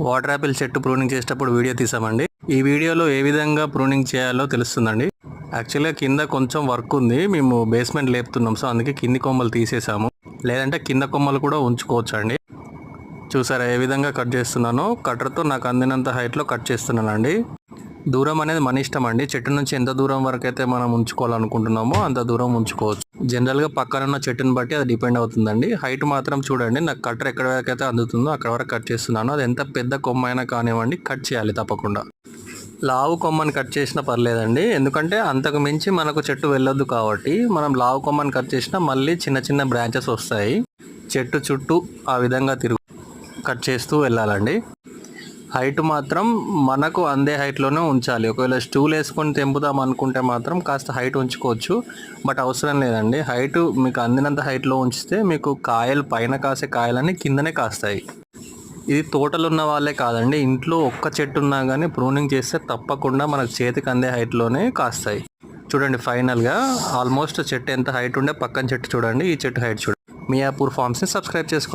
Water apple చెట్టు pruning చేసేటప్పుడు video తీసామండి. ఈ వీడియోలో ఏ విధంగా ప్రూనింగ్ చేయాలో తెలుస్తుందండి. యాక్చువల్గా కింద కొంచెం వర్క్ ఉంది. మేము బేస్మెంట్ లేపుతున్నాం. సో అందుకే కింది కొమ్మలు తీసేసాము. లేదంటే కింద కొమ్మలు కూడా ఉంచుకోవచ్చు అండి చూసారా ఏ విధంగా కట్ చేస్తున్నానో? కట్టర్తో నాకు అందినంత హైట్లో కట్ చేస్తున్నానండి. దూరం అనేది మన ఇష్టం అండి. చెట్టు నుంచి ఎంత దూరం వరకు అయితే మనం ఉంచుకోవాలనుకుంటున్నామో అంత దూరం ఉంచుకోవచ్చు. జనరల్గా పక్కన ఉన్న చెట్టుని బట్టి అది డిపెండ్ అవుతుందండి. హైట్ మాత్రం చూడండి నాకు కట్టర్ ఎక్కడ వరకు అయితే అందుతుందో అక్కడ వరకు కట్ చేస్తున్నాను. అది ఎంత పెద్ద కొమ్మ అయినా కానివ్వండి కట్ చేయాలి తప్పకుండా. లావు కొమ్మని కట్ చేసినా పర్లేదండి. ఎందుకంటే అంతకు మించి మనకు చెట్టు వెళ్ళొద్దు కాబట్టి మనం లావు కొమ్మని కట్ చేసినా మళ్ళీ చిన్న చిన్న బ్రాంచెస్ వస్తాయి. చెట్టు చుట్టూ ఆ విధంగా తిరుగు కట్ చేస్తూ వెళ్ళాలండి. హైట్ మాత్రం మనకు అందే హైట్లోనే ఉంచాలి. ఒకవేళ స్టూల్ వేసుకొని తెంపుదాం అనుకుంటే మాత్రం కాస్త హైట్ ఉంచుకోవచ్చు. బట్ అవసరం లేదండి. హైట్ మీకు అందినంత హైట్లో ఉంచితే మీకు కాయలు పైన కాసే కాయలన్నీ కిందనే కాస్తాయి. ఇది తోటలు ఉన్న వాళ్ళే కాదండి. ఇంట్లో ఒక్క చెట్టు ఉన్నా కానీ ప్రూనింగ్ చేస్తే తప్పకుండా మనకు చేతికి అందే హైట్లోనే కాస్తాయి. చూడండి ఫైనల్గా ఆల్మోస్ట్ చెట్టు ఎంత హైట్ ఉండే పక్కన చెట్టు చూడండి. ఈ చెట్టు హైట్ చూడండి. మియాపూర్ ఫార్మ్స్ని సబ్స్క్రైబ్ చేసుకోండి.